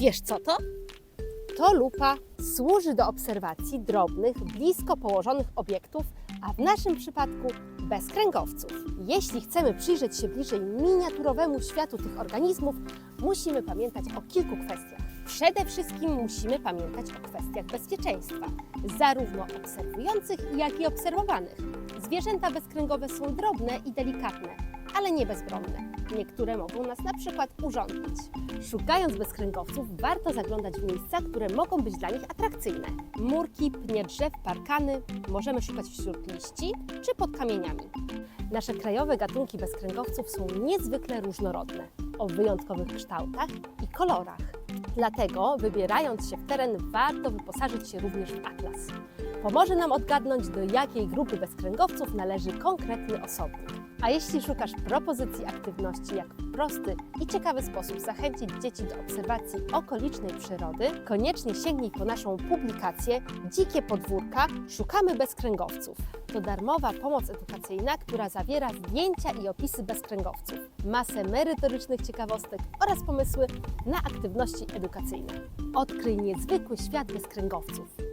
Wiesz co to? To lupa służy do obserwacji drobnych, blisko położonych obiektów, a w naszym przypadku bezkręgowców. Jeśli chcemy przyjrzeć się bliżej miniaturowemu światu tych organizmów, musimy pamiętać o kilku kwestiach. Przede wszystkim musimy pamiętać o kwestiach bezpieczeństwa, zarówno obserwujących, jak i obserwowanych. Zwierzęta bezkręgowe są drobne i delikatne, ale nie bezbronne. Niektóre mogą nas na przykład urządzić. Szukając bezkręgowców, warto zaglądać w miejsca, które mogą być dla nich atrakcyjne. Murki, pnie drzew, parkany, możemy szukać wśród liści czy pod kamieniami. Nasze krajowe gatunki bezkręgowców są niezwykle różnorodne, o wyjątkowych kształtach i kolorach. Dlatego, wybierając się w teren, warto wyposażyć się również w atlas. Pomoże nam odgadnąć, do jakiej grupy bezkręgowców należy konkretny osobnik. A jeśli szukasz propozycji aktywności, jak w prosty i ciekawy sposób zachęcić dzieci do obserwacji okolicznej przyrody, koniecznie sięgnij po naszą publikację Dzikie podwórka Szukamy bezkręgowców. To darmowa pomoc edukacyjna, która zawiera zdjęcia i opisy bezkręgowców, masę merytorycznych ciekawostek oraz pomysły na aktywności edukacyjne. Odkryj niezwykły świat bezkręgowców.